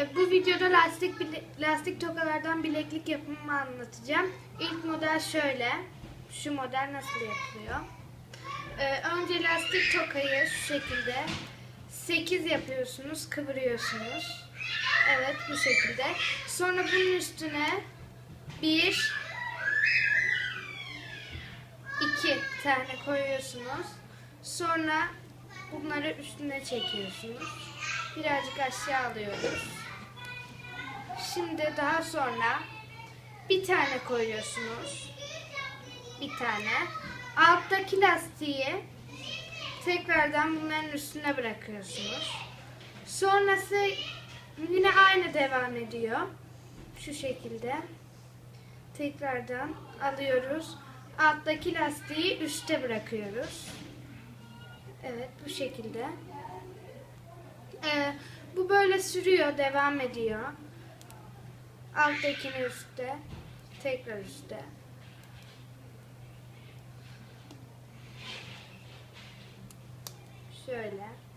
E, Bu videoda lastik lastik tokalardan bileklik yapımını anlatacağım. İlk model şöyle. Şu model nasıl yapılıyor? E, önce lastik tokayı şu şekilde 8 yapıyorsunuz, kıvırıyorsunuz. Evet bu şekilde. Sonra bunun üstüne bir, iki tane koyuyorsunuz. Sonra bunları üstüne çekiyorsunuz. Birazcık aşağı alıyoruz. Şimdi daha sonra bir tane koyuyorsunuz. Bir tane. Alttaki lastiği tekrardan bunların üstüne bırakıyorsunuz. Sonrası yine aynı devam ediyor. Şu şekilde. Tekrardan alıyoruz. Alttaki lastiği üste bırakıyoruz. Evet bu şekilde. Ee, bu böyle sürüyor, devam ediyor. Alttakini üstte, tekrar üstte. Şöyle.